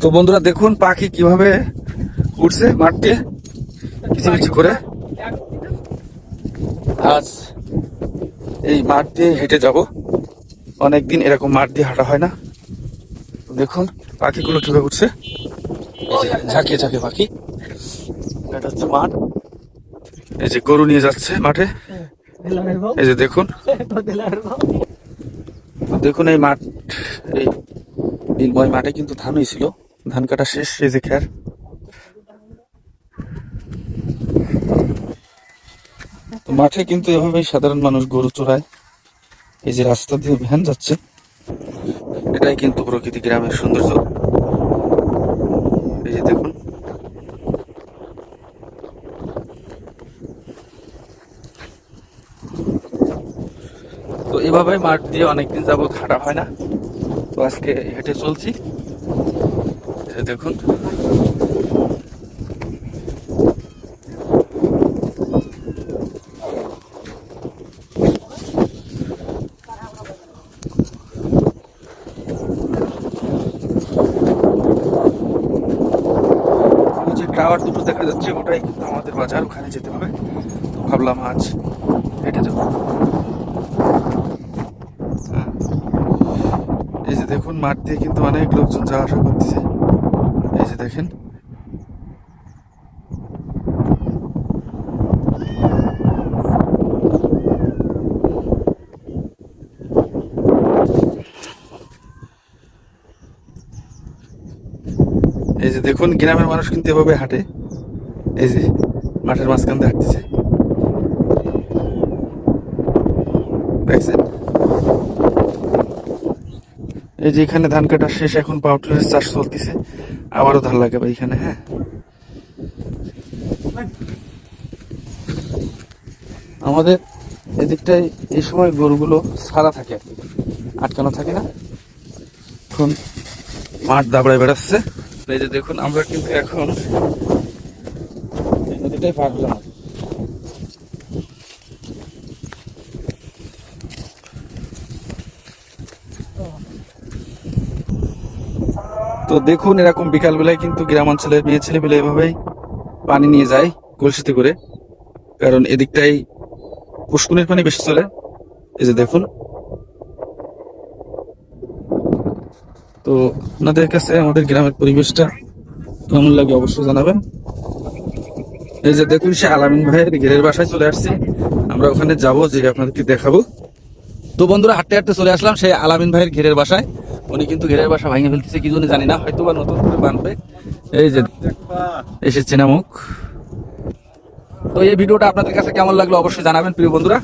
তো বন্ধুরা দেখুন পাখি কীভাবে উঠছে মাঠ দিয়ে কিছু করে। আজ এই মাঠ দিয়ে হেঁটে যাব। অনেকদিন এরকম মাঠ দিয়ে হাঁটা হয় না। দেখুন পাখিগুলো কীভাবে উঠছে। ঝাঁকিয়ে ঝাঁকিয়ে পাখি। এটা হচ্ছে মাঠ। এই যে গরু নিয়ে যাচ্ছে মাঠে। এই যে দেখুন। দেখুন এই মাঠ, এই নীলময় মাঠে কিন্তু ধান হয়েছিল ধান কাটা শেষ যে খ্যার মাঠে কিন্তু এভাবেই সাধারণ মানুষ গরু চড়ায় এই যে রাস্তা দিয়ে ভ্যান যাচ্ছে, এটাই কিন্তু প্রকৃতি গ্রামের সৌন্দর্য। এই যে দেখুন। তো এভাবে মাঠ দিয়ে অনেকদিন যাবত হাঁটা হয় না। তো আজকে হেঁটে চলছি। দেখুন। টাওয়ার দুটো দেখা যাচ্ছে, ওটাই কিন্তু আমাদের বাজার, ওখানে যেতে হবে। তো ভাবলাম আজ হেঁটে যাব। হ্যাঁ। এই যে দেখুন, মাঠ দিয়ে কিন্তু অনেক লোকজন যাওয়া আসা করতেছে। দেখেন। এই যে দেখুন, গ্রামের মানুষ কিন্তু এভাবে হাঁটে। এই যে মাঠের মাঝখান দিয়ে হাঁটতেছে। এই যে এখানে ধান কাটা শেষ এখন পাউডারের চাষ চলতেছে। আবারও ধান লাগাবে এখানে হ্যাঁ? আমাদের এদিকটায় এই সময় গরুগুলো সারা থাকে, আটকানো থাকে না? এখন মাঠ দাবড়ায় বেড়াচ্ছে। এই যে দেখুন, আমরা কিন্তু এখন নদীটাই পার হলাম। তো দেখুন এরকম বিকাল বেলায় কিন্তু গ্রাম অঞ্চলের মেয়ে ছেলে পেলে এভাবেই পানি নিয়ে যায় কলসিতে করে। কারণ এদিকটাই পুষ্কুনের পানি বেশি চলে। এই যে দেখুন। তো আপনাদের কাছে আমাদের গ্রামের পরিবেশটা কেমন লাগে অবশ্যই জানাবেন। এই যে দেখুন, সে আলামিন ভাইয়ের ঘেরের বাসায় চলে আসছি। আমরা ওখানে যাব যে আপনাদেরকে দেখাবো। তো বন্ধুরা, হাঁটতে হাঁটতে চলে আসলাম সেই আলামিন ভাইয়ের ঘেরের বাসায়। উনি কিন্তু ঘেরের বাসা ভাঙে ফেলতেছে, কি জন্য জানি না হয়তো বা নতুন করে বানবে। এই যে এসেছে না মুখ তো এই ভিডিওটা আপনাদের কাছে কেমন লাগল অবশ্যই জানাবেন, প্রিয় বন্ধুরা।